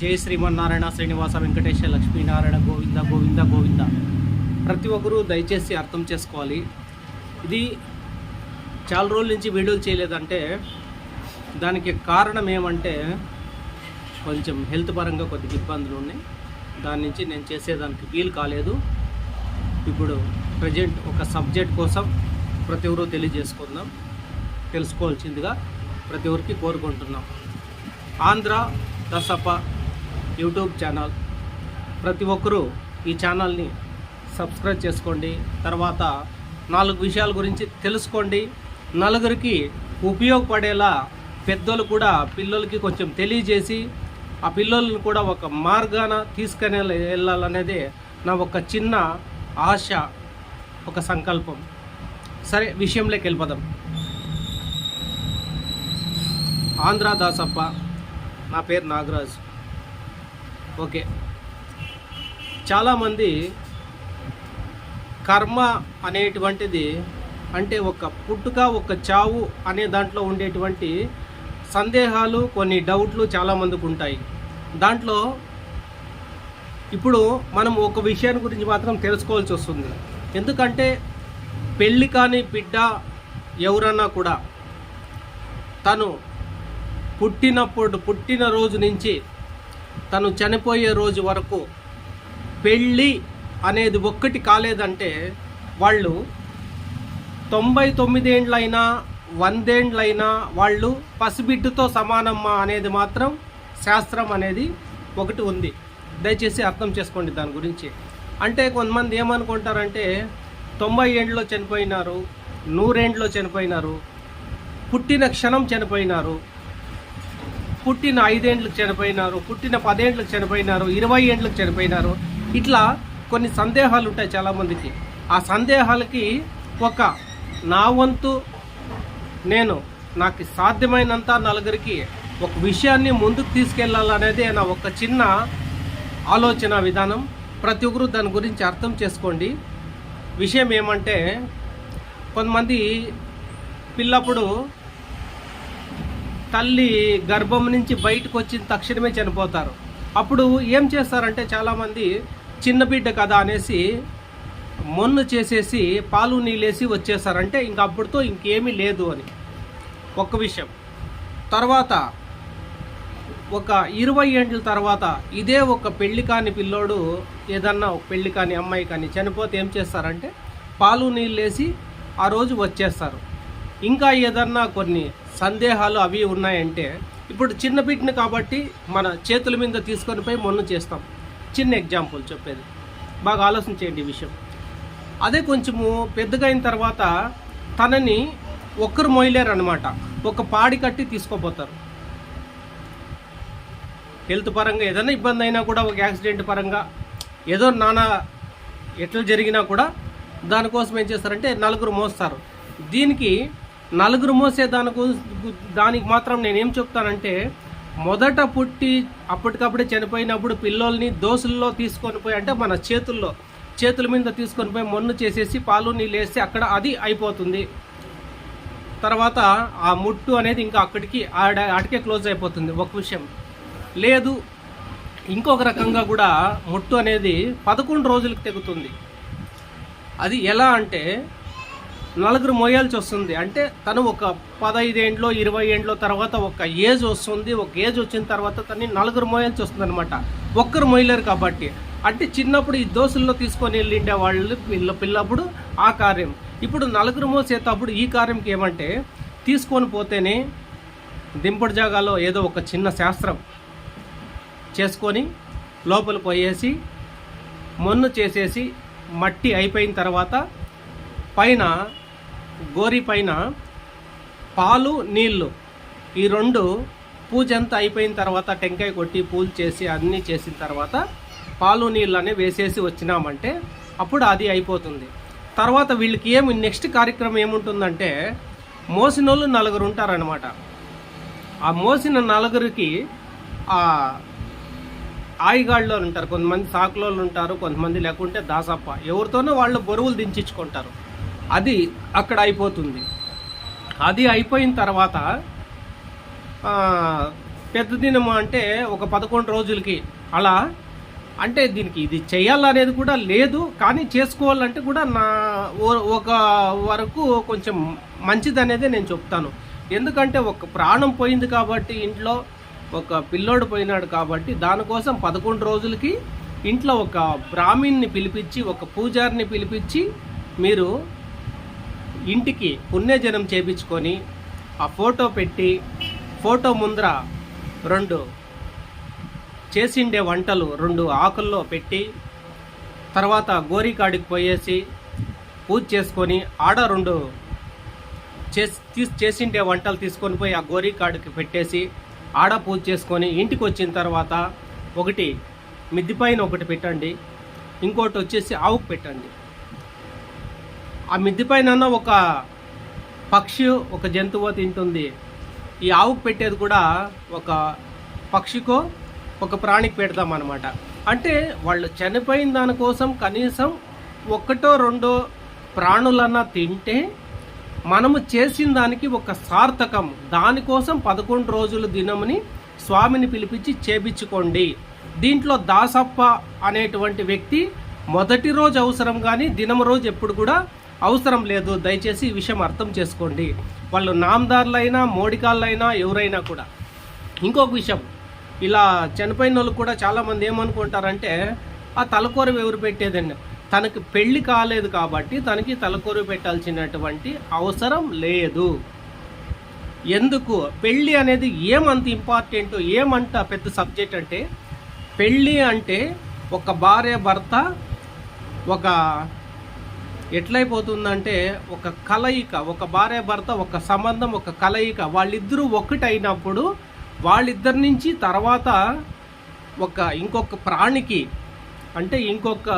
జై శ్రీమన్నారాయణ శ్రీనివాస వెంకటేశ్వర లక్ష్మీనారాయణ గోవింద గోవింద గోవింద. ప్రతి ఒక్కరూ దయచేసి అర్థం చేసుకోవాలి. ఇది చాలా రోజుల నుంచి వీడియోలు చేయలేదంటే దానికి కారణం ఏమంటే కొంచెం హెల్త్ పరంగా కొద్దిగా ఇబ్బందులు ఉన్నాయి. దాని నుంచి నేను చేసేదానికి వీలు కాలేదు. ఇప్పుడు ప్రజెంట్ ఒక సబ్జెక్ట్ కోసం ప్రతి ఒక్కరూ తెలియజేసుకుందాం. తెలుసుకోవాల్సిందిగా ప్రతి ఒక్కరికి కోరుకుంటున్నాం. Andhra Dasapa YouTube channel. ప్రతి ఒక్కరూ ఈ ఛానల్ని సబ్స్క్రైబ్ చేసుకోండి. తర్వాత నాలుగు విషయాల గురించి తెలుసుకోండి. నలుగురికి ఉపయోగపడేలా పెద్దలు కూడా పిల్లలకి కొంచెం తెలియజేసి ఆ పిల్లలను కూడా ఒక మార్గాన తీసుకునే వెళ్ళాలనేదే నా ఒక చిన్న ఆశ ఒక సంకల్పం. సరే విషయంలోకి వెళ్ళిపోదాం. ఆంధ్ర దాసప్ప నా పేరు నాగరాజ్. ఓకే. చాలామంది కర్మ అనేటువంటిది అంటే ఒక పుట్టుక ఒక చావు అనే దాంట్లో ఉండేటువంటి సందేహాలు కొన్ని డౌట్లు చాలామందికి ఉంటాయి. దాంట్లో ఇప్పుడు మనం ఒక విషయాన్ని గురించి మాత్రం తెలుసుకోవాల్సి వస్తుంది. ఎందుకంటే పెళ్ళి కాని బిడ్డ ఎవరన్నా కూడా తను పుట్టినప్పుడు పుట్టిన రోజు నుంచి తను చనిపోయే రోజు వరకు పెళ్ళి అనేది ఒక్కటి కాలేదంటే వాళ్ళు తొంభై తొమ్మిదేండ్లైనా వందేండ్లైనా వాళ్ళు పసిబిడ్డుతో సమానమ్మా అనేది మాత్రం శాస్త్రం అనేది ఒకటి ఉంది. దయచేసి అర్థం చేసుకోండి దాని గురించి. అంటే కొంతమంది ఏమనుకుంటారంటే తొంభై ఏండ్లో చనిపోయినారు నూరేండ్లో చనిపోయినారు పుట్టిన క్షణం చనిపోయినారు పుట్టిన ఐదేండ్లకు చనిపోయినారు పుట్టిన పదేండ్లకు చనిపోయినారు ఇరవై ఏండ్లకు చనిపోయినారు. ఇట్లా కొన్ని సందేహాలు ఉంటాయి చాలామందికి. ఆ సందేహాలకి ఒక నా వంతు నేను నాకు సాధ్యమైనంత నలుగురికి ఒక విషయాన్ని ముందుకు తీసుకెళ్ళాలనేదే నా ఒక చిన్న ఆలోచన విధానం. ప్రతి ఒక్కరు దాని గురించి అర్థం చేసుకోండి. విషయం ఏమంటే కొంతమంది పిల్లప్పుడు తల్లి గర్భం నుంచి బయటకు వచ్చిన తక్షణమే చనిపోతారు. అప్పుడు ఏం చేస్తారంటే చాలామంది చిన్న బిడ్డ కదా అనేసి మొన్ను చేసేసి పాలు నీళ్ళేసి వచ్చేసారంటే ఇంక అప్పుడుతో ఇంకేమీ లేదు అని. ఒక్క విషయం. తర్వాత ఒక ఇరవై ఏండ్ల తర్వాత ఇదే ఒక పెళ్ళి కాని పిల్లోడు ఏదన్నా ఒక పెళ్ళి కాని అమ్మాయి కానీ చనిపోతే ఏం చేస్తారంటే పాలు నీళ్ళేసి ఆ రోజు వచ్చేస్తారు. ఇంకా ఏదన్నా కొన్ని సందేహాలు అవి ఉన్నాయంటే ఇప్పుడు చిన్న బిడ్డని కాబట్టి మన చేతుల మీద తీసుకొని పోయి మొన్ను చేస్తాం. చిన్న ఎగ్జాంపుల్ చెప్పేది. బాగా ఆలోచించేయండి ఈ విషయం. అదే కొంచెము పెద్దగా అయిన తర్వాత తనని ఒక్కరు మోయలేరు అనమాట ఒక పాడి కట్టి తీసుకోపోతారు. హెల్త్ పరంగా ఏదైనా ఇబ్బంది అయినా కూడా ఒక యాక్సిడెంట్ పరంగా ఏదో నానా ఎట్లా జరిగినా కూడా దానికోసం ఏం చేస్తారంటే నలుగురు మోస్తారు. దీనికి నలుగురు మోసే దానికి దానికి మాత్రం నేనేం చెప్తానంటే మొదట పుట్టి అప్పటికప్పుడే చనిపోయినప్పుడు పిల్లోల్ని దోసుల్లో తీసుకొని పోయి అంటే మన చేతుల్లో చేతుల మీద తీసుకొని పోయి మొన్ను చేసేసి పాలు నీళ్ళు వేసి అక్కడ అది అయిపోతుంది. తర్వాత ఆ ముట్టు అనేది ఇంకా అక్కడికి ఆడ ఆడికే క్లోజ్ అయిపోతుంది. ఒక విషయం. లేదు ఇంకొక రకంగా కూడా ముట్టు అనేది పదకొండు రోజులకు తెగుతుంది. అది ఎలా అంటే నలుగురు మోయాల్సి వస్తుంది. అంటే తను ఒక పదహైదేండ్లో ఇరవై ఏండ్లో తర్వాత ఒక ఏజ్ వస్తుంది. ఒక ఏజ్ వచ్చిన తర్వాత తను నలుగురు మోయాల్సి వస్తుంది అనమాట ఒక్కరు మోయలేరు కాబట్టి. అంటే చిన్నప్పుడు ఈ దోశల్లో తీసుకొని వెళ్ళిండే వాళ్ళు పిల్ల పిల్లప్పుడు ఆ కార్యం. ఇప్పుడు నలుగురు మోసేటప్పుడు ఈ కార్యంకి ఏమంటే తీసుకొని పోతేనే దింపుడు జాగాలో ఏదో ఒక చిన్న శాస్త్రం చేసుకొని లోపల పోయేసి మొన్ను చేసేసి మట్టి అయిపోయిన తర్వాత పైన గోరి పైన పాలు నీళ్ళు ఈ రెండు పూజ అంతా అయిపోయిన తర్వాత టెంకాయ కొట్టి పూజ చేసి అన్నీ చేసిన తర్వాత పాలు నీళ్ళు వేసేసి వచ్చినామంటే అప్పుడు అది అయిపోతుంది. తర్వాత వీళ్ళకి ఏమి నెక్స్ట్ కార్యక్రమం ఏముంటుందంటే మోసినోళ్ళు నలుగురు ఉంటారనమాట ఆ మోసిన నలుగురికి ఆ ఆయిగాళ్ళు ఉంటారు. కొంతమంది సాకులోళ్ళు ఉంటారు కొంతమంది లేకుంటే దాసప్ప. ఎవరితోనో వాళ్ళు బరువులు దించుకుంటారు అది అక్కడ అయిపోతుంది. అది అయిపోయిన తర్వాత పెద్ద దినము అంటే ఒక పదకొండు రోజులకి అలా అంటే దీనికి ఇది చేయాలనేది కూడా లేదు కానీ చేసుకోవాలంటే కూడా నా ఒక వరకు కొంచెం మంచిది అనేది నేను చెప్తాను. ఎందుకంటే ఒక ప్రాణం పోయింది కాబట్టి ఇంట్లో ఒక పిల్లోడు పోయినాడు కాబట్టి దానికోసం పదకొండు రోజులకి ఇంట్లో ఒక బ్రాహ్మణ్ని పిలిపించి ఒక పూజారిని పిలిపించి మీరు ఇంటికి పుణ్యజనం చేపించుకొని ఆ ఫోటో పెట్టి ఫోటో ముందర రెండు చేసిండే వంటలు రెండు ఆకుల్లో పెట్టి తర్వాత గోరికాడికి పోయేసి పూజ చేసుకొని ఆడ రెండు చేసి తీసి చేసిండే వంటలు తీసుకొని పోయి ఆ గోరికాడికి పెట్టేసి ఆడ పూజ చేసుకొని ఇంటికి వచ్చిన తర్వాత ఒకటి మిద్దిపైన ఒకటి పెట్టండి ఇంకోటి వచ్చేసి ఆవుకు పెట్టండి. ఆ మిద్ది పైన ఒక పక్షి ఒక జంతువు తింటుంది. ఈ ఆవుకు పెట్టేది కూడా ఒక పక్షికో ఒక ప్రాణికి పెడతాం అనమాట అంటే వాళ్ళు చనిపోయిన దానికోసం కనీసం ఒకటో రెండో ప్రాణులన్నా తింటే మనము చేసిన దానికి ఒక సార్థకం. దానికోసం పదకొండు రోజుల దినముని స్వామిని పిలిపించి చేపించుకోండి. దీంట్లో దాసప్ప అనేటువంటి వ్యక్తి మొదటి రోజు అవసరం కానీ దినం రోజు ఎప్పుడు కూడా అవసరం లేదు దయచేసి ఈ విషయం అర్థం చేసుకోండి. వాళ్ళు నామదారులైనా మోడికాళ్ళైనా ఎవరైనా కూడా. ఇంకొక విషయం ఇలా చనిపోయిన వాళ్ళు కూడా చాలామంది ఏమనుకుంటారంటే ఆ తలకూర ఎవరు పెట్టేదండి? తనకి పెళ్ళి కాలేదు కాబట్టి తనకి తలకూర పెట్టాల్సినటువంటి అవసరం లేదు. ఎందుకు? పెళ్ళి అనేది ఏమంత ఇంపార్టెంట్ ఏమంట పెద్ద సబ్జెక్ట్ అంటే పెళ్ళి అంటే ఒక భార్య భర్త ఒక ఎట్లయిపోతుందంటే ఒక కలయిక ఒక భార్య భర్త ఒక సంబంధం ఒక కలయిక వాళ్ళిద్దరూ ఒకటైనప్పుడు వాళ్ళిద్దరి నుంచి తర్వాత ఒక ఇంకొక ప్రాణికి అంటే ఇంకొక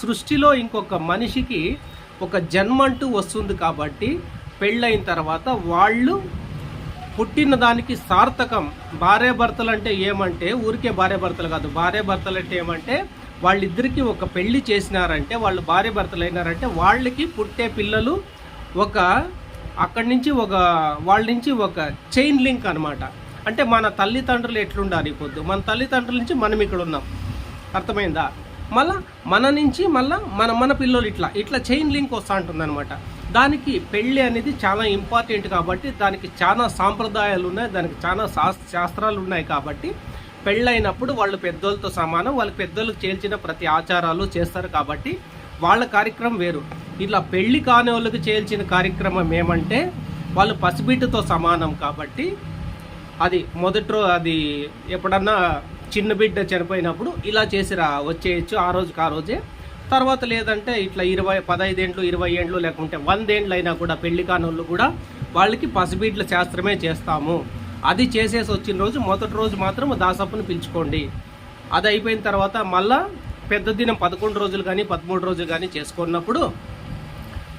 సృష్టిలో ఇంకొక మనిషికి ఒక జన్మ అంటూ వస్తుంది కాబట్టి పెళ్ళైన తర్వాత వాళ్ళు పుట్టిన దానికి సార్థకం. భార్యాభర్తలు అంటే ఏమంటే ఊరికే భార్యాభర్తలు కాదు. భార్యాభర్తలు అంటే ఏమంటే వాళ్ళిద్దరికి ఒక పెళ్ళి చేసినారంటే వాళ్ళు భార్యాభర్తలు అయినారంటే వాళ్ళకి పుట్టే పిల్లలు ఒక అక్కడి నుంచి ఒక వాళ్ళ నుంచి ఒక చైన్ లింక్ అన్నమాట. అంటే మన తల్లిదండ్రులు ఎట్లుండాలి పొద్దు? మన తల్లిదండ్రుల నుంచి మనం ఇక్కడ ఉన్నాం. అర్థమైందా? మళ్ళా మన నుంచి మళ్ళా మన మన పిల్లలు ఇట్లా ఇట్లా చైన్ లింక్ వస్తూ ఉంటుంది అనమాట దానికి పెళ్ళి అనేది చాలా ఇంపార్టెంట్ కాబట్టి దానికి చాలా సాంప్రదాయాలు ఉన్నాయి దానికి చాలా శాస్త్రాలు ఉన్నాయి కాబట్టి పెళ్ళైనప్పుడు వాళ్ళు పెద్దోళ్ళతో సమానం వాళ్ళు పెద్దోళ్ళకి చేల్చిన ప్రతి ఆచారాలు చేస్తారు కాబట్టి వాళ్ళ కార్యక్రమం వేరు. ఇట్లా పెళ్ళి కాని వాళ్ళకి చేల్చిన కార్యక్రమం ఏమంటే వాళ్ళు పసిబిడ్డతో సమానం కాబట్టి అది మొదటి అది ఎప్పుడన్నా చిన్న బిడ్డ చనిపోయినప్పుడు ఇలా చేసి రా వచ్చేయచ్చు ఆ రోజుకి ఆ రోజే. తర్వాత లేదంటే ఇట్లా ఇరవై పదహైదేండ్లు ఇరవై ఏండ్లు లేకుంటే వందేండ్లు అయినా కూడా పెళ్ళి కానోళ్ళు కూడా వాళ్ళకి పసిబిడ్ల శాస్త్రమే చేస్తాము. అది చేసేసి వచ్చిన రోజు మొదటి రోజు మాత్రం దాసప్పును పిలుచుకోండి. అది అయిపోయిన తర్వాత మళ్ళా పెద్ద దినం పదకొండు రోజులు కానీ పదమూడు రోజులు కానీ చేసుకున్నప్పుడు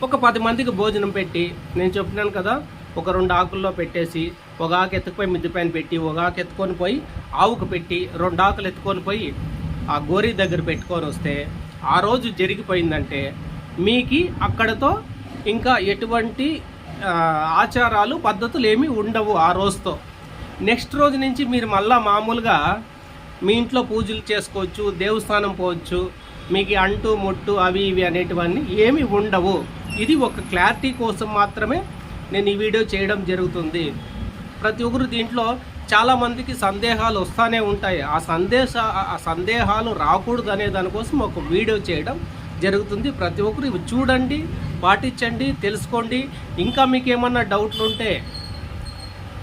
ఒక పది మందికి భోజనం పెట్టి నేను చెప్పినాను కదా ఒక రెండు ఆకుల్లో పెట్టేసి ఒక ఆకు ఎత్తుకుపోయి మిద్ది పైన పెట్టి ఒక ఆకు ఎత్తుకొని పోయి ఆవుకు పెట్టి రెండు ఆకులు ఎత్తుకొని పోయి ఆ గోరి దగ్గర పెట్టుకొని వస్తే ఆ రోజు జరిగిపోయిందంటే మీకు అక్కడతో ఇంకా ఎటువంటి ఆచారాలు పద్ధతులు ఏమీ ఉండవు ఆ రోజుతో. నెక్స్ట్ రోజు నుంచి మీరు మళ్ళా మామూలుగా మీ ఇంట్లో పూజలు చేసుకోవచ్చు దేవస్థానం పోవచ్చు మీకు అంటు ముట్టు అవి ఇవి అనేటివన్నీ ఏమి ఉండవు. ఇది ఒక క్లారిటీ కోసం మాత్రమే నేను ఈ వీడియో చేయడం జరుగుతుంది. ప్రతి ఒక్కరు దీంట్లో చాలామందికి సందేహాలు వస్తూనే ఉంటాయి. ఆ సందేశ ఆ సందేహాలు రాకూడదు అనే దానికోసం ఒక వీడియో చేయడం జరుగుతుంది. ప్రతి ఒక్కరు ఇవి చూడండి పాటించండి తెలుసుకోండి. ఇంకా మీకు ఏమన్నా డౌట్లు ఉంటే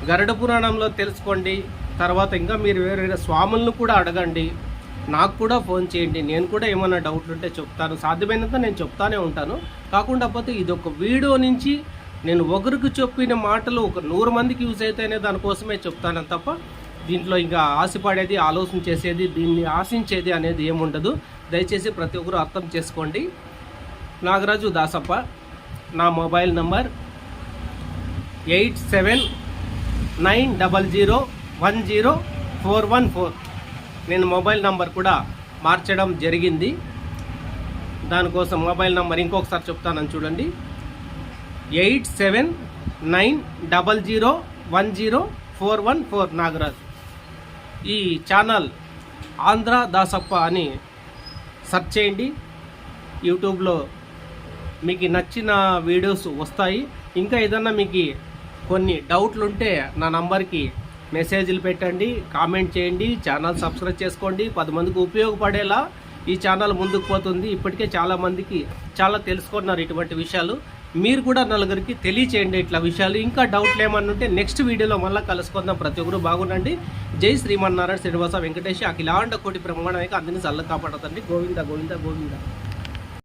గరుడ పురాణంలో తెలుసుకోండి. తర్వాత ఇంకా మీరు వేరే వేరే స్వాములను కూడా అడగండి. నాకు కూడా ఫోన్ చేయండి. నేను కూడా ఏమైనా డౌట్లు ఉంటే చెప్తాను. సాధ్యమైనంత నేను చెప్తానే ఉంటాను. కాకుండా పోతే ఇది ఒక వీడియో నుంచి నేను ఒకరికి చెప్పిన మాటలు ఒక నూరు మందికి యూజ్ అయితేనే దానికోసమే చెప్తాను తప్ప దీంట్లో ఇంకా ఆశపడేది ఆలోచన చేసేది దీన్ని ఆశించేది అనేది ఏముండదు. దయచేసి ప్రతి ఒక్కరు అర్థం చేసుకోండి. నాగరాజు దాసప్ప నా mobile number eight seven nine double zero one zero four one four. నేను మొబైల్ నంబర్ కూడా మార్చడం జరిగింది. దానికోసం మొబైల్ నంబర్ ఇంకొకసారి చెప్తానని చూడండి. Eight seven nine double zero one zero four one four Nagaraj. ఈ ఛానల్ ఆంధ్ర దాసప్ప అని సెర్చ్ చేయండి. యూట్యూబ్లో మీకు నచ్చిన వీడియోస్ వస్తాయి. ఇంకా ఏదన్నా మీకు కొన్ని డౌట్లు ఉంటే నా నంబర్కి మెసేజ్లు పెట్టండి కామెంట్ చేయండి ఛానల్ సబ్స్క్రైబ్ చేసుకోండి. పది మందికి ఉపయోగపడేలా ఈ ఛానల్ ముందుకు పోతుంది. ఇప్పటికే చాలామందికి చాలా తెలుసుకున్నారు ఇటువంటి విషయాలు. మీరు కూడా నలుగురికి తెలియచేయండి ఇట్లా విషయాలు. ఇంకా డౌట్లు ఏమన్నా ఉంటే నెక్స్ట్ వీడియోలో మళ్ళీ కలుసుకుందాం. ప్రతి ఒక్కరు బాగుండండి. జై శ్రీమన్నారాయణ శ్రీనివాస వెంకటేష్ అఖిలాండ కోటి బ్రహ్మాండానికి అందరినీ చల్ల కాపాడతండి గోవింద గోవింద గోవింద.